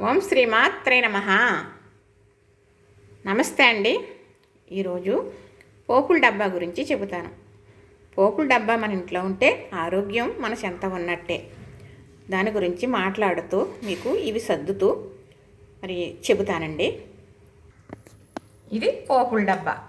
ఓం శ్రీమాత్రే నమ. నమస్తే అండి. ఈరోజు పోపుల డబ్బా గురించి చెబుతాను. పోపుల డబ్బా మన ఇంట్లో ఉంటే ఆరోగ్యం మన చెంత ఉన్నట్టే. దాని గురించి మాట్లాడుతూ మీకు ఇవి సర్దుతూ మరి చెబుతానండి. ఇది పోపుల డబ్బా.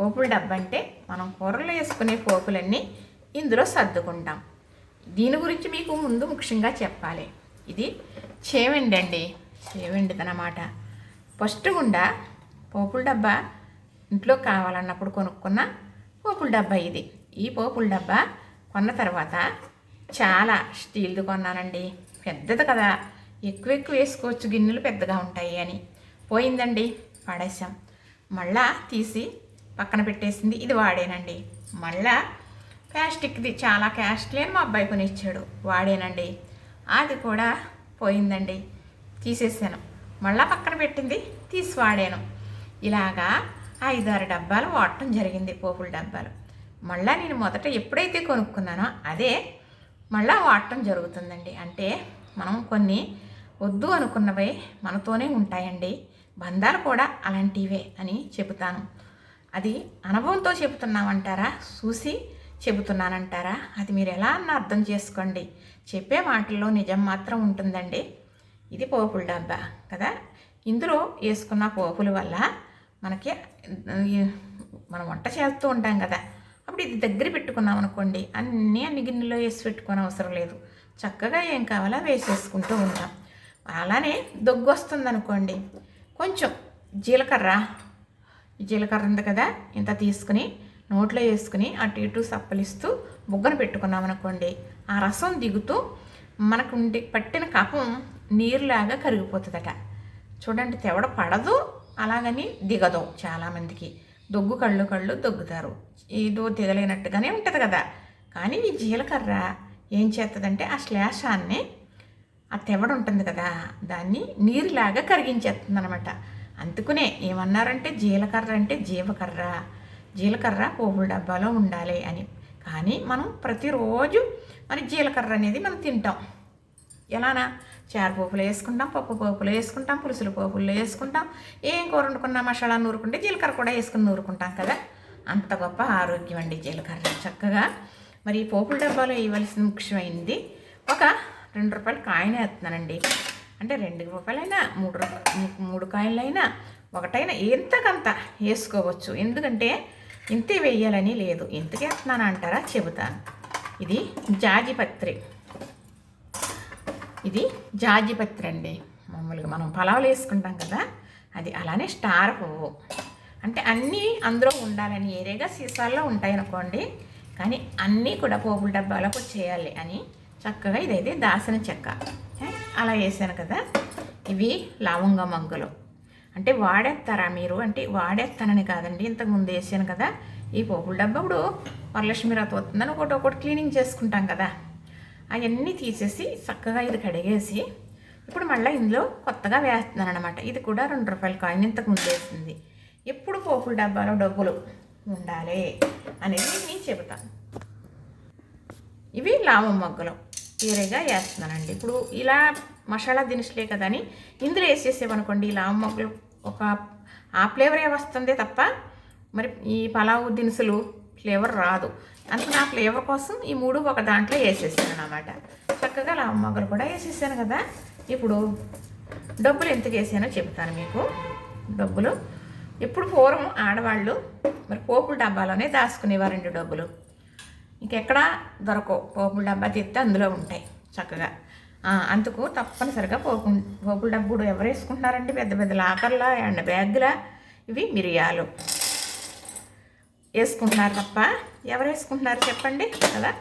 పోపుల డబ్బా అంటే మనం కూరలు వేసుకునే పోపులన్నీ ఇందులో సర్దుకుంటాం. దీని గురించి మీకు ముందు ముఖ్యంగా చెప్పాలి. ఇది చేవండి అండి చేవండిది అన్నమాట ఫస్ట్ గుండా పోపుల డబ్బా ఇంట్లో కావాలన్నప్పుడు కొనుక్కున్న పోపుల డబ్బా ఇది. ఈ పోపుల డబ్బా కొన్న తర్వాత చాలా స్టీల్ది కొన్నానండి. పెద్దది కదా. ఎక్కువ ఎక్కువ వేసుకోవచ్చు. గిన్నెలు పెద్దగా ఉంటాయి అని. పోయిందండి. పడేసాం మళ్ళా తీసి పక్కన పెట్టేసింది. ఇది వాడేనండి. మళ్ళా ప్లాస్టిక్ది చాలా కాస్ట్లీ అని మా అబ్బాయి కొని ఇచ్చాడు వాడేనండి. అది కూడా పోయిందండి. తీసేసాను. మళ్ళా పక్కన పెట్టింది తీసి వాడాను. ఇలాగా ఐదారు డబ్బాలు వాడటం జరిగింది పోపుల డబ్బాలు. మళ్ళా నేను మొదట ఎప్పుడైతే కొనుక్కున్నానో అదే మళ్ళా వాడటం జరుగుతుందండి. అంటే మనం కొన్ని వద్దు అనుకున్నవి మనతోనే ఉంటాయండి. బంధాలు కూడా అలాంటివే అని చెబుతాను. అది అనుభవంతో చెబుతున్నామంటారా? చూసి చెబుతున్నానంటారా? అది మీరు ఎలా అన్న అర్థం చేసుకోండి. చెప్పే మాటల్లో నిజం మాత్రం ఉంటుందండి. ఇది పోపుల డబ్బా కదా? ఇందులో వేసుకున్న పోపుల వల్ల మనకి మనం వంట చేస్తూ ఉంటాం కదా. అప్పుడు ఇది దగ్గర పెట్టుకున్నాం అనుకోండి అన్నీ అన్ని గిన్నెలో వేసి పెట్టుకోని అవసరం లేదు. చక్కగా ఏం కావాలో వేసేసుకుంటూ ఉంటాం. అలానే దొగ్గు వస్తుంది అనుకోండి కొంచెం జీలకర్ర జీలకర్ర ఉంది కదా ఇంత తీసుకుని నోట్లో వేసుకుని అటు ఇటు సప్పలిస్తూ బుగ్గన పెట్టుకున్నాం అనుకోండి ఆ రసం దిగుతూ మనకు ఉండి పట్టిన కఫం నీరులాగా కరిగిపోతుందట. చూడండి తెవడ పడదు అలాగని దిగదు చాలామందికి. దొగ్గు కళ్ళు కళ్ళు దొగ్గుతారు. ఏదో దిగలేనట్టుగానే ఉంటుంది కదా. కానీ ఈ జీలకర్ర ఏం చేస్తుందంటే ఆ శ్లేషాన్ని ఆ తెవడ ఉంటుంది కదా దాన్ని నీరులాగా కరిగించేస్తుంది అనమాట అందుకునే ఏమన్నారంటే జీలకర్ర అంటే జీవకర్ర. జీలకర్ర పోపుల డబ్బాలో ఉండాలి అని. కానీ మనం ప్రతిరోజు మరి జీలకర్ర అనేది మనం తింటాం. ఎలానా? చారుపోపులు వేసుకుంటాం పప్పు పోపులు వేసుకుంటాం పులుసుల పోపులు వేసుకుంటాం. ఏం కూర వండుకున్నా మసాలా నూరుకుంటే జీలకర్ర కూడా వేసుకుని నూరుకుంటాం కదా. అంత గొప్ప ఆరోగ్యం అండి జీలకర్ర. చక్కగా మరి ఈ పోపుల డబ్బాలో వేయవలసిన ముఖ్యమైనది ఒక రెండు రూపాయలు కాయనే వేస్తున్నానండి. అంటే రెండు రూపాయలైనా మూడు రూపాయలు మూడు కాయలైనా ఒకటైనా ఎంతకంత వేసుకోవచ్చు. ఎందుకంటే ఇంతే వేయాలని లేదు. ఎందుకు వేస్తున్నాను అంటారా? చెబుతాను. ఇది జాజిపత్రి. ఇది జాజిపత్రి అండి. మామూలుగా మనం పలావులు వేసుకుంటాం కదా అది అలానే స్టార్ పువ్వు. అంటే అన్నీ అందులో ఉండాలని ఏరేగా సీసాల్లో ఉంటాయనుకోండి కానీ అన్నీ కూడా పోపుల డబ్బాలకు చేయాలి అని చక్కగా ఇదైతే దాసిన చెక్క. అలా వేసాను కదా. ఇవి లవంగ మంగులు. అంటే వాడేస్తారా మీరు? అంటే వాడేస్తానని కాదండి. ఇంతకు ముందు వేసాను కదా. ఈ పోపుల డబ్బా ఇప్పుడు వరలక్ష్మి రథ వస్తుందని ఒకటి ఒకటి క్లీనింగ్ చేసుకుంటాం కదా. అవన్నీ తీసేసి చక్కగా ఇది కడిగేసి ఇప్పుడు మళ్ళీ ఇందులో కొత్తగా వేస్తున్నాను అనమాట ఇది కూడా రెండు రూపాయల కాయిన్ ఇంతకు ముందు వేసింది. ఎప్పుడు పోపుల డబ్బాలో డబ్బులు ఉండాలి అనేది నేను చెబుతాను. ఇవి లావం మొగ్గలు. వేరేగా వేస్తున్నానండి. ఇప్పుడు ఇలా మసాలా దినుసులే కదా అని. ఇందులో వేసేసేవనుకోండి ఈ మొగ్గులు ఒక ఆ ఫ్లేవరే వస్తుంది తప్ప మరి ఈ పలావు దినుసులు ఫ్లేవర్ రాదు. అందుకని ఆ ఫ్లేవర్ కోసం ఈ మూడు ఒక దాంట్లో వేసేసాను అనమాట చక్కగా లావం మొగ్గలు కూడా వేసేసాను కదా. ఇప్పుడు డబ్బులు ఎంత వేసానో చెప్తాను మీకు. డబ్బులు. ఎప్పుడు పూర్వం ఆడవాళ్ళు మరి పోపుల డబ్బాలోనే దాచుకునేవారండి డబ్బులు. ఇంకెక్కడ దొరకవు. పోపుల డబ్బా తీస్తే అందులో ఉంటాయి చక్కగా. అందుకు తప్పనిసరిగా పోపు పోపుల డబ్బుడు ఎవరు వేసుకుంటున్నారండి పెద్ద పెద్ద లాకర్లా ఎండ బ్యాగ్ల? ఇవి మిరియాలు. వేసుకుంటున్నారు తప్ప ఎవరు వేసుకుంటున్నారు చెప్పండి కదా?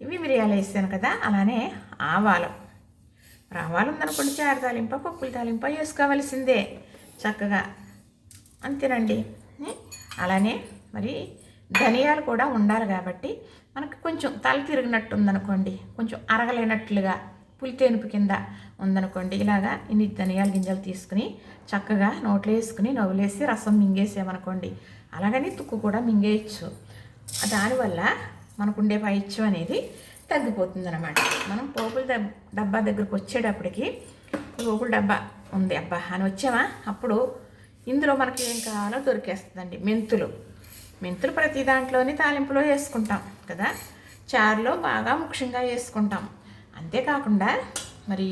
ఇవి మిరియాలు వేసాను కదా అలానే ఆవాలు. ఆవాలు ఉందనుకోండి చారు తాలింప పప్పుల తాలింప వేసుకోవలసిందే చక్కగా. అంతేనండి. అలానే మరి ధనియాలు కూడా ఉండాలి కాబట్టి మనకు కొంచెం తల తిరిగినట్టు ఉందనుకోండి కొంచెం అరగలేనట్లుగా. పులితేనుపు కింద ఉందనుకోండి. ఇలాగా ఇన్ని ధనియాల గింజలు తీసుకుని చక్కగా నోట్లో వేసుకుని నవ్వులేసి రసం మింగేసామనుకోండి అలాగని తుక్కు కూడా మింగేయచ్చు. దానివల్ల మనకుండే పైత్యం అనేది తగ్గిపోతుంది అనమాట మనం పోపుల డబ్బా దగ్గరకు వచ్చేటప్పటికి పోపుల డబ్బా ఉంది. అబ్బా అని వచ్చామా? అప్పుడు ఇందులో మనకి ఏం కావాలో దొరికేస్తుందండి. మెంతులు. మెంతులు ప్రతి దాంట్లోని తాలింపులో వేసుకుంటాం కదా. చారులో బాగా ముఖ్యంగా వేసుకుంటాం. అంతేకాకుండా మరి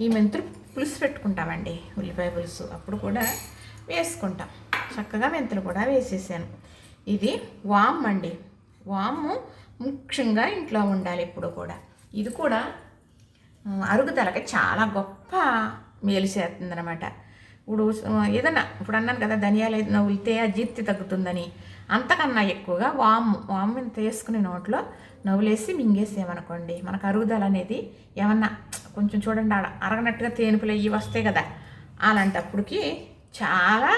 ఈ మెంతులు పులుసు పెట్టుకుంటామండి ఉల్లిపాయ పులుసు. అప్పుడు కూడా వేసుకుంటాం. చక్కగా మెంతులు కూడా వేసేసాను. ఇది వామ్ అండి. వాము ముఖ్యంగా ఇంట్లో ఉండాలి ఇప్పుడు కూడా. ఇది కూడా అరుగుదలకి చాలా గొప్ప మేలు చేస్తుంది అనమాట ఇప్పుడు ఏదన్నా ఇప్పుడు అన్నాను కదా ధనియాలు ఏదైనా ఉల్తే అజీర్తి తగ్గుతుందని. అంతకన్నా ఎక్కువగా వాము వాము ఇంత వేసుకునే నోట్లో నవ్వులేసి మింగేసామనుకోండి. మనకు అరుగుదల అనేది ఏమన్నా కొంచెం చూడండి ఆడ అరగనట్టుగా తేనుపులు అయ్యి వస్తాయి కదా. అలాంటప్పటికి చాలా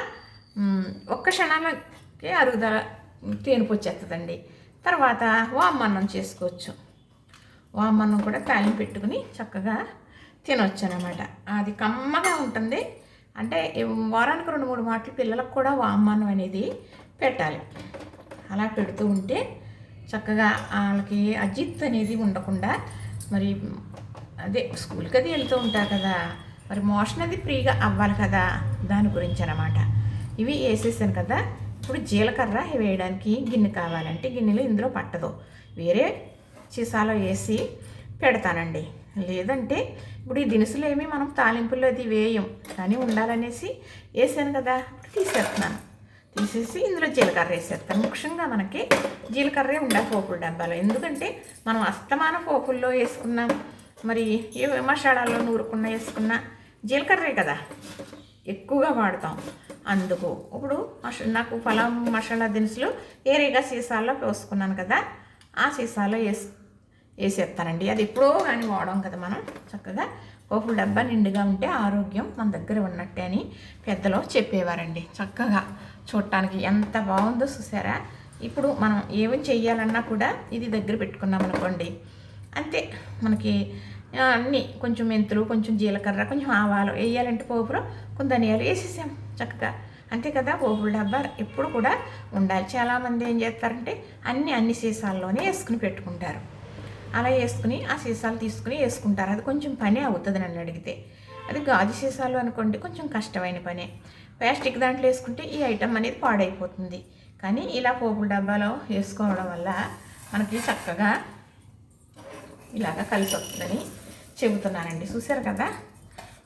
ఒక్క క్షణాలకే అరుగుదల తేనుపు వచ్చేస్తుందండి. తర్వాత వామన్నం చేసుకోవచ్చు. వామన్నం కూడా తాలింపు పెట్టుకుని చక్కగా తినొచ్చు అనమాట అది కమ్మగా ఉంటుంది. అంటే వారానికి రెండు మూడు మాటలు పిల్లలకు కూడా వామన్నం అనేది పెట్టాలి. అలా పెడుతూ ఉంటే చక్కగా వాళ్ళకి అజిత్ అనేది ఉండకుండా మరి అదే స్కూల్కి అది వెళ్తూ ఉంటారు కదా. మరి మోషన్ అది ఫ్రీగా అవ్వాలి కదా దాని గురించి అనమాట ఇవి వేసేసాను కదా. ఇప్పుడు జీలకర్ర వేయడానికి గిన్నె కావాలంటే గిన్నెలో ఇందులో పట్టదు. వేరే సీసాలో వేసి పెడతానండి. లేదంటే ఇప్పుడు ఈ దినుసులు ఏమి మనం తాలింపుల్లో అది వేయం. కానీ ఉండాలనేసి వేసాను కదా. తీసేస్తున్నాను. తీసేసి ఇందులో జీలకర్ర వేసేస్తాను ముఖ్యంగా మనకి జీలకర్రే ఉండాలి పోపుల డబ్బాలో. ఎందుకంటే మనం అస్తమాన పోపుల్లో వేసుకున్నాం. మరి ఏ మసాలాల్లో నూరుకున్న వేసుకున్న జీలకర్రే కదా ఎక్కువగా వాడతాం. అందుకు ఇప్పుడు మస నాకు పొలం మసాలా దినుసులు ఏరేగా సీసాల్లో పోసుకున్నాను కదా ఆ సీసాలో వేసి వేసేస్తానండి. అది ఎప్పుడో కానీ వాడడం కదా మనం చక్కగా పోపుల డబ్బా నిండుగా ఉంటే ఆరోగ్యం మన దగ్గర ఉన్నట్టే అని పెద్దలో చెప్పేవారండి. చక్కగా చూడటానికి ఎంత బాగుందో చూసారా? ఇప్పుడు మనం ఏమి చేయాలన్నా కూడా ఇది దగ్గర పెట్టుకున్నాం అనుకోండి. అంతే మనకి అన్నీ కొంచెం మెంతులు కొంచెం జీలకర్ర కొంచెం ఆవాలు వేయాలంటే పోపులో కొన్ని ధనియాలు వేసేసాం చక్కగా. అంతే కదా పోపుల డబ్బా ఎప్పుడు కూడా ఉండాలి. చాలామంది ఏం చేస్తారంటే అన్ని అన్ని సీసాల్లోనే వేసుకుని పెట్టుకుంటారు. అలా వేసుకుని ఆ సీసాలు తీసుకుని వేసుకుంటారు. అది కొంచెం పని అవుతుంది నన్ను అడిగితే. అది గాజు సీసాలు అనుకోండి కొంచెం కష్టమైన పనే. ప్లాస్టిక్ దాంట్లో వేసుకుంటే ఈ ఐటమ్ అనేది పాడైపోతుంది. కానీ ఇలా పోపుల డబ్బాలో వేసుకోవడం వల్ల మనకి చక్కగా ఇలాగా కలిసి వస్తుందని చెబుతున్నానండి. చూసారు కదా?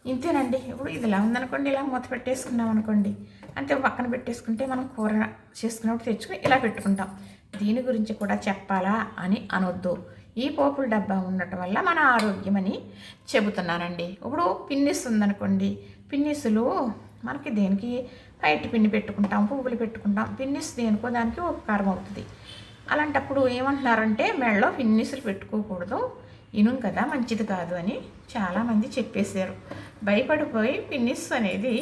ఇంతేనండి. ఇప్పుడు ఇది ఇలా ఉందనుకోండి ఇలా మూత పెట్టేసుకున్నాం అనుకోండి. అంతే పక్కన పెట్టేసుకుంటే మనం కూర చేసుకున్నప్పుడు తెచ్చుకుని ఇలా పెట్టుకుంటాం. దీని గురించి కూడా చెప్పాలా అని అనొద్దు. ఈ పోపుల డబ్బా ఉండటం వల్ల మన ఆరోగ్యం అని చెబుతున్నానండి. ఇప్పుడు పిన్నిస్ ఉందనుకోండి పిన్నిసులు మనకి దేనికి? బయట పిన్ని పెట్టుకుంటాం పువ్వులు పెట్టుకుంటాం పిన్నిస్ దేనికో దానికి ఉపకారం అవుతుంది. అలాంటప్పుడు ఏమంటున్నారంటే మెడలో పిన్నిసులు పెట్టుకోకూడదు ఇనుం కదా మంచిది కాదు అని చాలామంది చెప్పేశారు. భయపడిపోయి ఫిన్నిస్ అనేది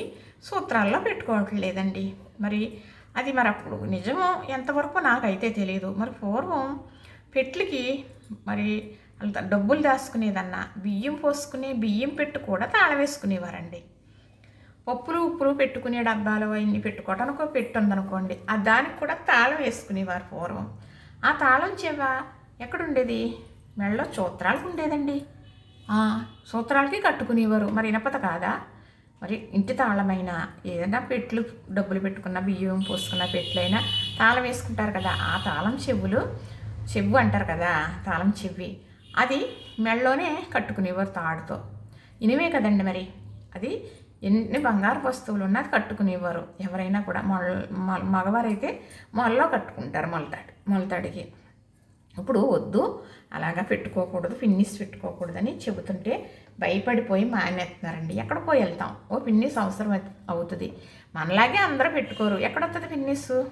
సూత్రాల్లో పెట్టుకోవట్లేదండి మరి అది మరి అప్పుడు నిజమో ఎంతవరకు నాకైతే తెలియదు మరి పూర్వం పెట్లకి మరి డబ్బులు దాచుకునేదన్నా బియ్యం పోసుకునే బియ్యం పెట్టు కూడా తాళ వేసుకునేవారండి. పప్పులు ఉప్పులు పెట్టుకునే డబ్బాలు అవన్నీ పెట్టుకోవడానికి ఒక పెట్టు ఉందనుకోండి ఆ దానికి కూడా తాళం వేసుకునేవారు పూర్వం. ఆ తాళం చెవ ఎక్కడుండేది? మెడలో సూత్రాలకు ఉండేదండి. సూత్రాలకి కట్టుకునేవారు. మరి ఇనపత కాదా? మరి ఇంటి తాళమైన ఏదైనా పెట్లు డబ్బులు పెట్టుకున్న బియ్యం పోసుకున్న పెట్లైనా తాళం వేసుకుంటారు కదా. ఆ తాళం చెవులు చెవు అంటారు కదా తాళం చెవి అది మెళ్ళలోనే కట్టుకునేవారు తాడుతో. ఇనివే కదండి మరి. అది ఎన్ని బంగారు వస్తువులు ఉన్నా కట్టుకునేవారు. ఎవరైనా కూడా మొల మొ- మగవారైతే మొలలో కట్టుకుంటారు మొలతాడి మొలతాడికి ఇప్పుడు వద్దు అలాగా పెట్టుకోకూడదు ఫిన్నిస్ పెట్టుకోకూడదని చెబుతుంటే భయపడిపోయి మానేస్తున్నారండి. ఎక్కడ పోయి వెళ్తాం. ఓ పిన్నిస్ అవసరం అవుతుంది. మనలాగే అందరూ పెట్టుకోరు. ఎక్కడొస్తుంది ఫిన్నిస్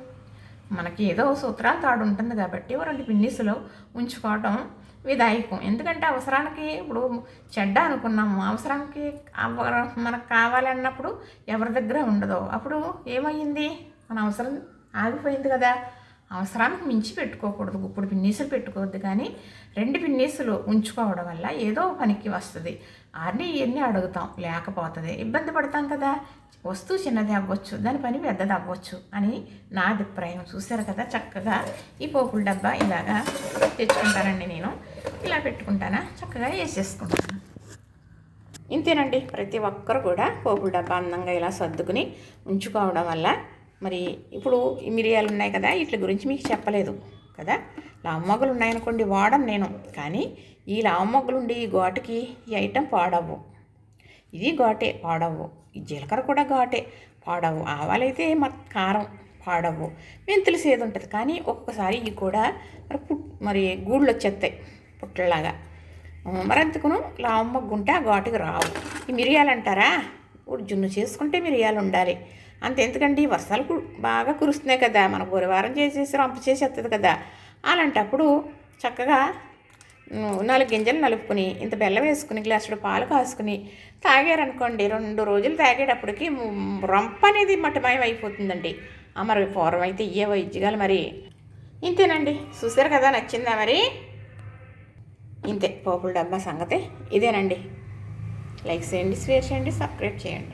మనకి ఏదో సూత్రాలు తాడు ఉంటుంది కాబట్టి ఓ రెండు పిన్నిసులు ఉంచుకోవటం విధాయకం. ఎందుకంటే అవసరానికి ఇప్పుడు చెడ్డ అనుకున్నాము. అవసరానికి మనకు కావాలి అన్నప్పుడు ఎవరి దగ్గర ఉండదు. అప్పుడు ఏమైంది మన అవసరం ఆగిపోయింది కదా. అవసరానికి మించి పెట్టుకోకూడదు. ఇప్పుడు పిన్నీసులు పెట్టుకోవద్దు కానీ రెండు పిన్నీసులు ఉంచుకోవడం వల్ల ఏదో పనికి వస్తుంది. అన్నీ ఇవన్నీ అడుగుతాం. లేకపోతుంది. ఇబ్బంది పడతాం కదా. వస్తువు చిన్నది అవ్వచ్చు. దాని పని పెద్దది అవ్వచ్చు అని నా అభిప్రాయం. చూశారు కదా చక్కగా ఈ పోపుల డబ్బా ఇలాగా తెచ్చుకుంటానండి నేను. ఇలా పెట్టుకుంటానా? చక్కగా వేసేసుకుంటాను. ఇంతేనండి. ప్రతి ఒక్కరు కూడా పోపుల డబ్బా అందంగా ఇలా సర్దుకుని ఉంచుకోవడం వల్ల మరి ఇప్పుడు ఈ మిరియాలు ఉన్నాయి కదా వీటి గురించి మీకు చెప్పలేదు కదా? లావమొగ్గలు ఉన్నాయనుకోండి వాడను నేను. కానీ ఈ లావు ఉండి ఈ ఘాటుకి ఈ ఐటెం పాడవు ఇది ఘాటే పాడవు ఈ జీలకర్ర కూడా ఘాటే పాడవు ఆవాలైతే మ కారం పాడవు మెంతులు సేదు ఉంటుంది. కానీ ఒక్కొక్కసారి ఇవి కూడా మరి పుట్ మరి గూళ్ళు వచ్చేస్తాయి పుట్టలాగా మరి అందుకును లావమ్మ ఉంటే ఆ ఘాటుకి రావు. ఈ మిరియాలు అంటారా? ఇప్పుడు జున్ను చేసుకుంటే మిరియాలు ఉండాలి. అంతే ఎందుకండి వర్షాలు కు- బాగా కురుస్తున్నాయి కదా మన గురువారం చేసేసి రంపు చేసేస్తుంది కదా. అలాంటప్పుడు చక్కగా నాలుగు గింజలు నలుపుకుని ఇంత బెల్లం వేసుకుని గ్లాసుడు పాలు కాసుకుని తాగారనుకోండి రెండు రోజులు తాగేటప్పటికి మ్, రంప అనేది మటమయం అయిపోతుందండి ఆ, మరి పూర్వం అయితే ఇయ్యే వైద్యగాలు మరి. ఇంతేనండి. చూసారు కదా నచ్చిందా మరి? ఇంతే పోపుల డబ్బా సంగతి. ఇదేనండి. లైక్ చేయండి షేర్ చేయండి సబ్స్క్రైబ్ చేయండి.